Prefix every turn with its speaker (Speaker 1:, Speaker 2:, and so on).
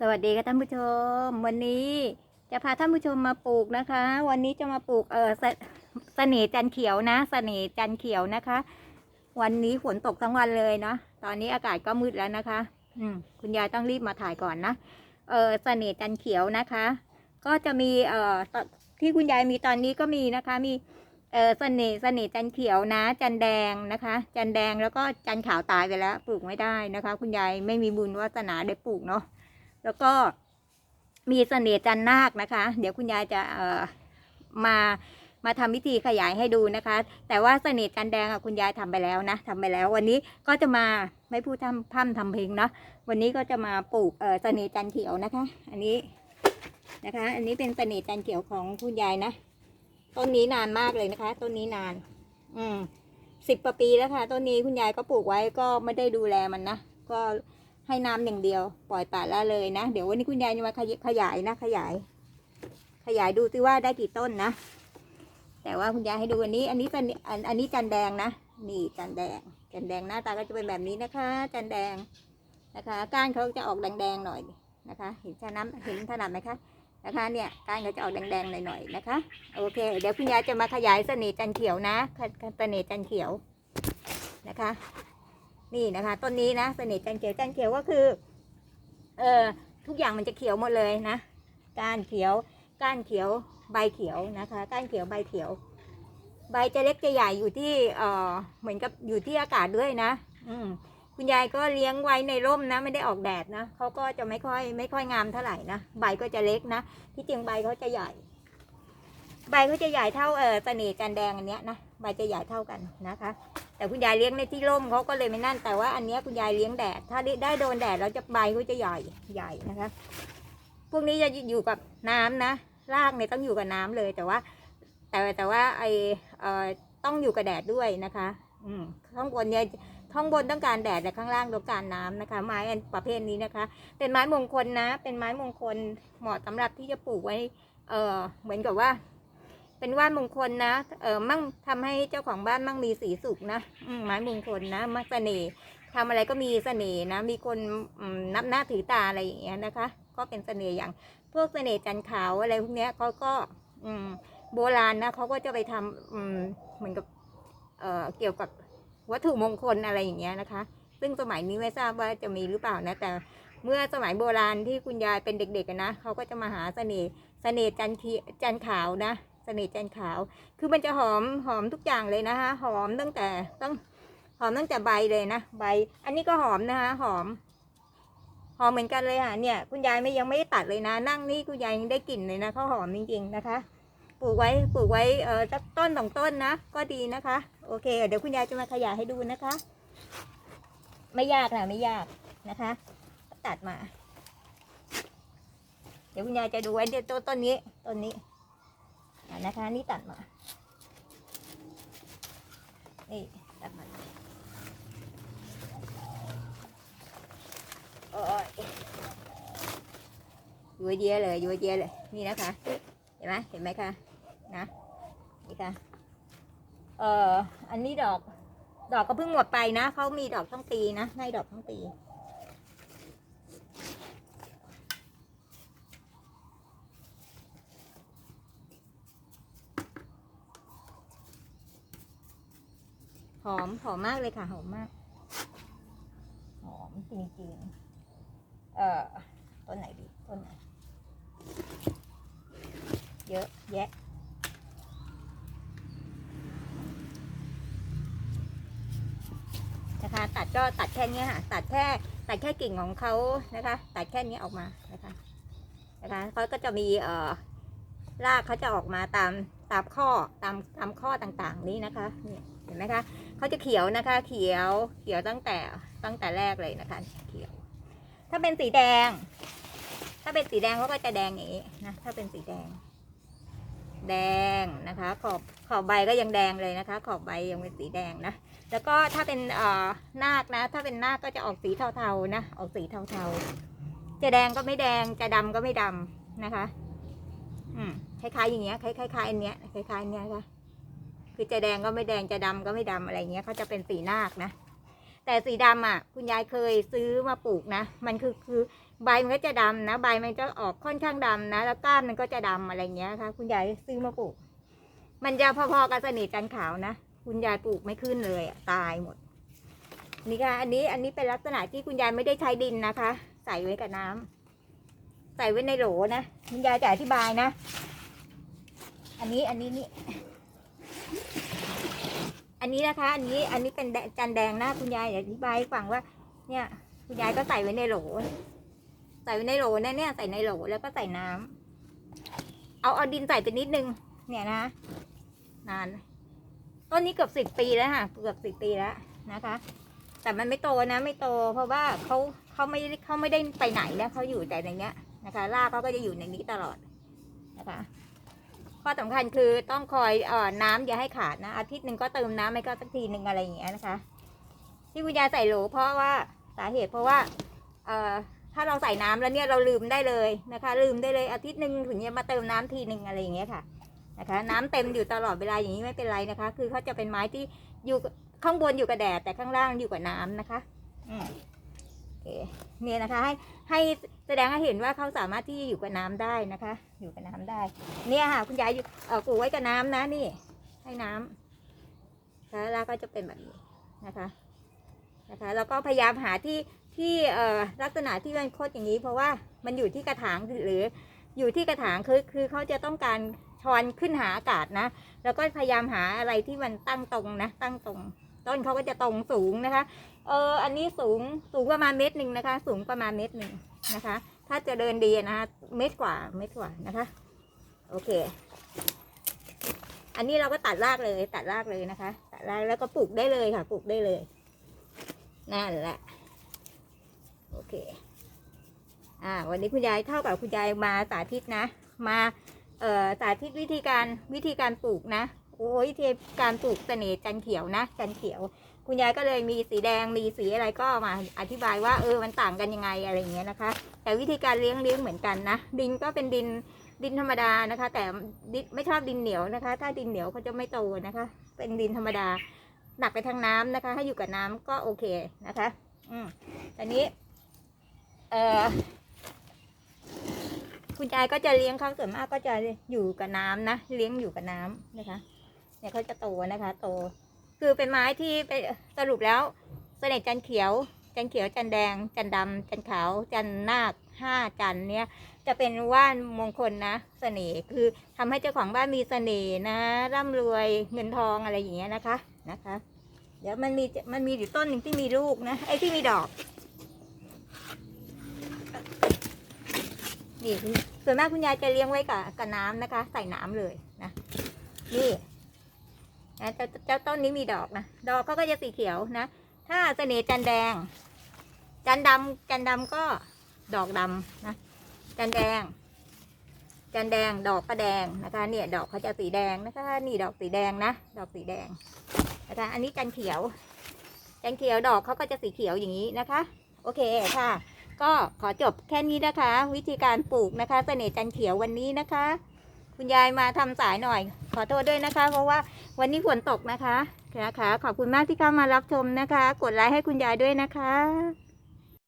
Speaker 1: สวัสดีค่ะท่านผู้ชม วันนี้จะพาท่านผู้ชมมาปลูกนะคะ วันนี้จะมาปลูกเออเสเสน่ห์จันเขียวนะ เสน่ห์จันเขียวนะคะ วันนี้ฝนตกทั้งวันเลยเนาะตอนนี้อากาศก็มืดแล้วนะคะ อืมคุณยายต้องรีบมาถ่ายก่อนนะเออเสน่ห์จันเขียวนะคะ ก็จะมีเอ่อที่คุณยายมีตอนนี้ก็มีนะคะ มีเออเสน่ห์เสน่ห์จันเขียวนะ จันแดงนะคะ จันแดงแล้วก็จันขาวตายไปแล้ว ปลูกไม่ได้นะคะ คุณยายไม่มีบุญวาสนาได้ปลูกเนาะ แล้วก็มีเสน่ห์จันนาคนะคะ เดี๋ยวคุณยายจะเอ่อมามาทำวิธีขยายให้ดูนะคะ แต่ว่าเสน่ห์จันแดงอะคุณยายทำไปแล้วนะทำไปแล้ว วันนี้ก็จะมาไม่พูดทำพั่มทำเพลงเนาะวันนี้ก็จะมาปลูกเอ่อเสน่ห์จันเขียวนะคะ อันนี้นะคะ อันนี้เป็นเสน่ห์จันเขียวของคุณยายนะต้นนี้นานมากเลยนะคะต้นนี้นาน อืมสิบกว่าปีแล้วค่ะต้นนี้คุณยายก็ปลูกไว้ก็ไม่ได้ดูแลมันนะก็ ให้น้ำอย่างเดียว ปล่อยป่าละเลยนะ เดี๋ยววันนี้คุณยายจะมาขยขยายนะ ขยาย ขยายดูซิว่าได้กี่ต้นนะ แต่ว่าคุณยายให้ดูอันนี้ อันนี้เป็นอันอันนี้จันแดงนะ นี่จันแดง จันแดงหน้าตาก็จะเป็นแบบนี้นะคะ จันแดงนะคะ ก้านเขาจะออกแดงๆหน่อยนะคะ เห็นชะน้ำเห็นถนัดไหมคะ นะคะ เนี่ยก้านเขาจะออกแดงๆหน่อยๆนะคะ โอเค เดี๋ยวคุณยายจะมาขยายเสน่ห์จันเขียวนะเสน่ห์จันเขียวนะคะ นี่นะคะต้นนี้นะเสน่ห์จันเขียวจันเขียวก็คือเออทุกอย่างมันจะเขียวหมดเลยนะก้านเขียวก้านเขียวใบเขียวนะคะก้านเขียวใบเขียว ใบจะเล็กจะใหญ่อยู่ที่เออเหมือนกับอยู่ที่อากาศด้วยนะ อืมคุณยายก็เลี้ยงไว้ในร่มนะ ไม่ได้ออกแดดนะเขาก็จะไม่ค่อยไม่ค่อยงามเท่าไหร่นะใบก็จะเล็กนะ ที่จริงใบเขาจะใหญ่ ใบเขาจะใหญ่เท่าเออเสน่ห์จันแดงอันเนี้ยนะใบจะใหญ่เท่ากันนะคะ แต่คุณยายเลี้ยงในที่ร่มเขาก็เลยไม่นั่น แต่ว่าอันเนี้ยคุณยายเลี้ยงแดด ถ้าได้โดนแดดแล้วจะใบเขาจะใหญ่ใหญ่นะคะ พวกนี้จะอยู่กับน้ำนะรากเนี่ยต้องอยู่กับน้ำเลยแต่ว่า แต่แต่ว่าไอเอ่อต้องอยู่กับแดดด้วยนะคะ อืมข้างบนเนี่ยข้างบนต้องการแดดแต่ข้างล่างต้องการน้ำนะคะ ไม้ประเภทนี้นะคะ เป็นไม้มงคลนะ เป็นไม้มงคลเหมาะสำหรับที่จะปลูกไว้ เออเหมือนกับว่า เป็นว่านมงคลนะ เออมั่งทำให้เจ้าของบ้านมั่งมีสีสุขนะอไม้มงคลนะมักเสน่ห์ทำอะไรก็มีเสน่ห์นะ มีคนนับหน้าถือตาอะไรอย่างเงี้ยนะคะ ก็เป็นเสน่ห์อย่าง พวกเสน่ห์จันขาวอะไรพวกเนี้ยเขาก็อืมโบราณนะเขาก็จะไปทำอืมเหมือนกับเอ่อเกี่ยวกับวัตถุมงคลอะไรอย่างเงี้ยนะคะ ซึ่งสมัยนี้ไม่ทราบว่าจะมีหรือเปล่านะ แต่เมื่อสมัยโบราณที่คุณยายเป็นเด็กๆนะเขาก็จะมาหาเสน่ห์เสน่ห์จันทีจันขาวนะ สน่ห์จันขาว คือมันจะหอมหอมทุกอย่างเลยนะคะ หอมตั้งแต่ต้องหอมตั้งแต่ใบเลยนะใบ อันนี้ก็หอมนะคะ หอม หอมเหมือนกันเลยค่ะเนี่ย คุณยายไม่ยังไม่ได้ตัดเลยนะ นั่งนี่คุณยายยังได้กลิ่นเลยนะเขาหอมจริงๆนะคะ ปลูกไว้ปลูกไว้เออสักต้นสองต้นนะก็ดีนะคะ โอเค เดี๋ยวคุณยายจะมาขยายให้ดูนะคะ ไม่ยากนะไม่ยากนะคะ ตัดมา เดี๋ยวคุณยายจะดูไว้เดี๋ยวต้นนี้ต้นนี้ นะคะ นี่ตัดมา นี่ตัดมาโอ้ยยัวเยียเลยยัวเยียเลย นี่นะคะ เห็นไหมเห็นไหมคะนะนี่ค่ะ เอ่อ อันนี้ดอก ดอกก็เพิ่งหมดไปนะ เขามีดอกทั้งปีนะ ให้ดอกทั้งปี อมหอมมากเลยค่ะ หอมมาก หอมจริงๆ เอ่อต้นไหนดีต้นไหน เยอะแยะนะคะตัดก็ตัดแค่นี้ค่ะ ตัดแค่ตัดแค่กิ่งของเขานะคะ ตัดแค่นี้ออกมานะคะนะคะเขาก็จะมีเอ่อรากเขาจะออกมาตาม ตามข้อตามตามข้อต่างๆ นี้นะคะนี่เห็นไหมคะเขาจะเขียวนะคะ เขียวเขียวตั้งแต่ตั้งแต่แรกเลยนะคะเขียว ถ้าเป็นสีแดง ถ้าเป็นสีแดงเขาก็จะแดงอย่างนี้นะถ้าเป็นสีแดง แดงนะคะ ขอบขอบใบก็ยังแดงเลยนะคะ ขอบใบยังเป็นสีแดงนะแล้วก็ถ้าเป็นเอ่อนาคนะ ถ้าเป็นนาคก็จะออกสีเทาๆนะออกสีเทาๆจะแดงก็ไม่แดงจะดำก็ไม่ดำนะคะ อืม คล้ายๆอย่างเงี้ยคล้ายๆคล้ายอันเนี้ยคล้ายๆอันเนี้ยค่ะคือจะแดงก็ไม่แดงจะดำก็ไม่ดำอะไรเงี้ยเขาจะเป็นสีนาคนะแต่สีดำอะ คุณยายเคยซื้อมาปลูกนะมันคือคือใบมันก็จะดำนะ ใบมันจะออกค่อนข้างดำนะ แล้วก้านมันก็จะดำอะไรเงี้ยค่ะ คุณยายซื้อมาปลูก มันจะพอๆกับสน่ห์จันขาวนะคุณยายปลูกไม่ขึ้นเลยอะตายหมด นี่ค่ะอันนี้อันนี้เป็นลักษณะที่คุณยายไม่ได้ใช้ดินนะคะ ใส่ไว้กับน้ำใส่ไว้ในโหลนะคุณยายจะอธิบายนะ อันนี้อันนี้นี่ อันนี้นะคะ อันนี้อันนี้เป็นจันแดงนะคุณยายเดี๋ยวอธิบายให้ฟังว่า เนี่ย คุณยายก็ใส่ไว้ในโหล ใส่ไว้ในโหลนะเนี่ยใส่ในโหลแล้วก็ใส่น้ำเอาเอาดินใส่ไปนิดนึง เนี่ยนะ นานต้นนี้เกือบสิบปีแล้วค่ะ เกือบสิบปีแล้วนะคะ แต่มันไม่โตนะไม่โต เพราะว่าเขาเขาไม่เขาไม่ได้ไปไหนนะเขาอยู่แต่ในเนี้ยนะคะรากเขาก็จะอยู่ในนี้ตลอดนะคะ ข้อสำคัญคือต้องคอยเอ่อน้ำอย่าให้ขาดนะอาทิตย์หนึ่งก็เติมน้ำไม่ก็สักทีหนึ่งอะไรอย่างเงี้ยนะคะ ที่คุณยายใส่โหลเพราะว่าสาเหตุเพราะว่าเอ่อถ้าเราใส่น้ำแล้วเนี่ยเราลืมได้เลยนะคะ ลืมได้เลยอาทิตย์หนึ่งถึงจะมาเติมน้ำทีหนึ่งอะไรอย่างเงี้ยค่ะนะคะ น้ำเต็มอยู่ตลอดเวลาอย่างนี้ไม่เป็นไรนะคะ คือเขาจะเป็นไม้ที่อยู่ข้างบนอยู่กับแดดแต่ข้างล่างอยู่กับน้ำนะคะ อืม เคเนี่ยนะคะ ให้ให้แสดงให้เห็นว่าเขาสามารถที่อยู่กับน้ำได้นะคะ อยู่กับน้ำได้ เนี่ยค่ะ คุณยายอยู่เออปลูกไว้กับน้ำนะนี่ ให้น้ำแล้วแล้วก็จะเป็นแบบนี้นะคะนะคะแล้วก็พยายามหาที่ที่เอ่อลักษณะที่มันโคตรอย่างนี้ เพราะว่ามันอยู่ที่กระถางหรืออยู่ที่กระถางคือคือเขาจะต้องการชอนขึ้นหาอากาศนะ แล้วก็พยายามหาอะไรที่มันตั้งตรงนะ ตั้งตรง ต้นเขาก็จะตรงสูงนะคะ เอออันนี้สูงสูงประมาณเมตรหนึ่งนะคะ สูงประมาณเมตรหนึ่งนะคะ ถ้าจะเดินดีนะคะเมตรกว่าเมตรกว่านะคะ โอเค อันนี้เราก็ตัดรากเลยตัดรากเลยนะคะ ตัดรากแล้วก็ปลูกได้เลยค่ะ ปลูกได้เลยนั่นแหละโอเคอ่าวันนี้คุณยายเท่ากับคุณยายมาสาธิตนะ มาเอ่อสาธิตวิธีการวิธีการปลูกนะโอ้ยวิธีการปลูกเสน่ห์จันเขียวนะจันเขียว คุณยายก็เลยมีสีแดงมีสีอะไรก็มาอธิบายว่าเออมันต่างกันยังไงอะไรเงี้ยนะคะ แต่วิธีการเลี้ยงเลี้ยงเหมือนกันนะดินก็เป็นดินดินธรรมดานะคะ แต่ดินไม่ชอบดินเหนียวนะคะ ถ้าดินเหนียวเขาจะไม่โตนะคะ เป็นดินธรรมดาหนักไปทางน้ำนะคะ ให้อยู่กับน้ำก็โอเคนะคะ อืมตอนนี้ เอ่อคุณยายก็จะเลี้ยงเขาส่วนมากก็จะอยู่กับน้ำนะเลี้ยงอยู่กับน้ำนะคะ เนี่ยเขาจะโตนะคะ โต คือเป็นไม้ที่ไปสรุปแล้วเสน่ห์จันเขียว จันเขียวจันแดง จันทร์ดำจันขาว จันนาคห้าจันเนี่ยจะเป็นว่านมงคลนะ เสน่ห์คือทำให้เจ้าของบ้านมีเสน่ห์นะ ร่ำรวยเงินทองอะไรอย่างเงี้ยนะคะนะคะ เดี๋ยวมันมีมันมีอยู่ต้นหนึ่งที่มีลูกนะไอ้ที่มีดอกนี่ส่วนมากคุณยายจะเลี้ยงไว้กับกับน้ำนะคะ ใส่น้ำเลยนะนี่ นะเจ้าเจ้าต้นนี้มีดอกนะ ดอกเขาก็จะสีเขียวนะ ถ้าเสน่ห์จันแดง จันดำจันดำก็ดอกดำนะ จันแดง จันแดงดอกก็แดงนะคะ เนี่ยดอกเขาจะสีแดงนะคะ นี่ดอกสีแดงนะ ดอกสีแดงนะคะ อันนี้จันเขียว จันเขียวดอกเขาก็จะสีเขียวอย่างนี้นะคะ โอเคค่ะ ก็ขอจบแค่นี้นะคะ วิธีการปลูกนะคะ เสน่ห์จันเขียววันนี้นะคะ คุณยายมาทำสายหน่อย ขอโทษด้วยนะคะ เพราะว่าวันนี้ฝนตกนะคะนะคะ ขอบคุณมากที่เข้ามารับชมนะคะ กดไลค์ให้คุณยายด้วยนะคะ